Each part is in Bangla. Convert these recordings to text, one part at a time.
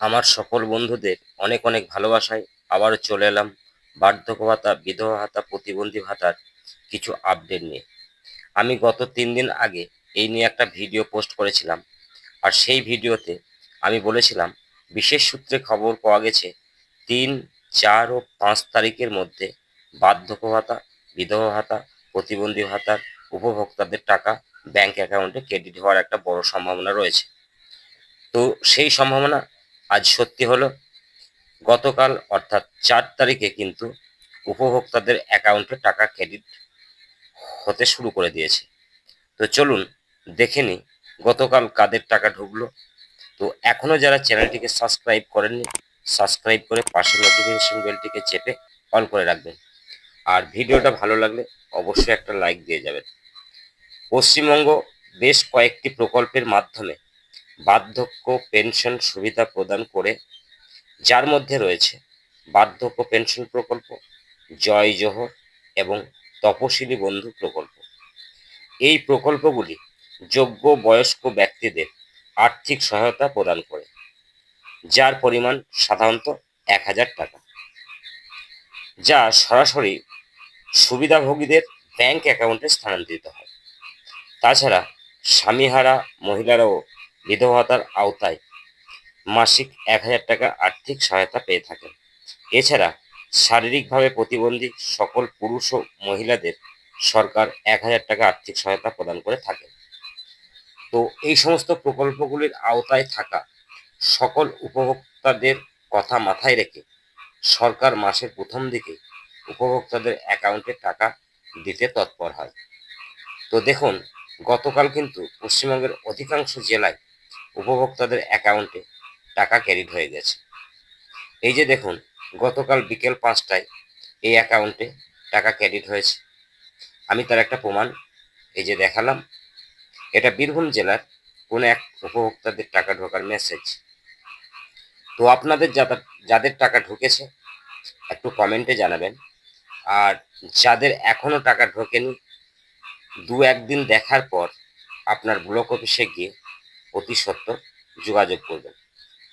আমার সকল বন্ধুদের অনেক অনেক ভালোবাসায় আবারও চলে এলাম বার্ধক্য ভাতা, বিধবা ভাতা, প্রতিবন্ধী ভাতার কিছু আপডেট নিয়ে। আমি গত তিন দিন আগে এই নিয়ে একটা ভিডিও পোস্ট করেছিলাম আর সেই ভিডিওতে আমি বলেছিলাম, বিশেষ সূত্রে খবর পাওয়া গেছে, তিন, চার ও পাঁচ তারিখের মধ্যে বার্ধক্য ভাতা, বিধবা ভাতা, প্রতিবন্ধী ভাতার উপভোক্তাদের টাকা ব্যাংক অ্যাকাউন্টে ক্রেডিট হওয়ার একটা বড় সম্ভাবনা রয়েছে। তো সেই সম্ভাবনা আজ সত্যি হলো, গতকাল অর্থাৎ চার তারিখে কিন্তু উপভোক্তাদের অ্যাকাউন্টে টাকা ক্রেডিট হতে শুরু করে দিয়েছে। তো চলুন দেখে নিই, গতকাল কাদের টাকা ঢুকলো। তো এখনও যারা চ্যানেলটিকে সাবস্ক্রাইব করেননি, সাবস্ক্রাইব করে পাশের নোটিফিকেশন বেলটিকে চেপে অল করে রাখবেন। আর ভিডিওটা ভালো লাগলে অবশ্যই একটা লাইক দিয়ে যাবেন। পশ্চিমবঙ্গ বেশ কয়েকটি প্রকল্পের মাধ্যমে বার্ধক্য পেনশন সুবিধা প্রদান করে, যার মধ্যে রয়েছে বার্ধক্য পেনশন প্রকল্প, জয় জোহর এবং তপশিলি বন্ধু প্রকল্প। এই প্রকল্পগুলি যোগ্য বয়স্ক ব্যক্তিদের আর্থিক সহায়তা প্রদান করে, যার পরিমাণ সাধারণত এক হাজার টাকা। যা সরাসরি সুবিধাভোগীদের ব্যাংক অ্যাকাউন্টে স্থানান্তরিত হয়। তাছাড়া স্বামীহারা মহিলারাও বিধবাতার আওতায় মাসিক এক হাজার টাকা আর্থিক সহায়তা পেয়ে থাকেন। এছাড়া শারীরিকভাবে প্রতিবন্ধী সকল পুরুষ ও মহিলাদের সরকার এক হাজার টাকা আর্থিক সহায়তা প্রদান করে থাকে তো এই সমস্ত প্রকল্পগুলির আওতায় থাকা সকল উপভোক্তাদের কথা মাথায় রেখে সরকার মাসের প্রথম দিকে উপভোক্তাদের অ্যাকাউন্টে টাকা দিতে তৎপর হয়। তো দেখুন, গতকাল কিন্তু পশ্চিমবঙ্গের অধিকাংশ জেলায় উপভোক্তাদের অ্যাকাউন্টে টাকা ক্রেডিট হয়ে গেছে। এই যে দেখুন, গতকাল বিকেল পাঁচটায় এই অ্যাকাউন্টে টাকা ক্রেডিট হয়েছে। আমি তার একটা প্রমাণ এই যে দেখালাম। এটা বীরভূম জেলার কোনো এক উপভোক্তাদের টাকা ঢোকার মেসেজ তো আপনাদের যাদের যাদের টাকা ঢুকেছে, একটু কমেন্টে জানাবেন। আর যাদের এখনও টাকা ঢোকেনি দু একদিন দেখার পর আপনার ব্লক অফিসে গিয়ে অতি সত্বর যোগাযোগ করবেন।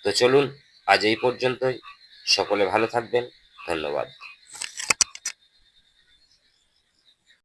তো চলুন আজ এই পর্যন্তই। সকলে ভালো থাকবেন। ধন্যবাদ।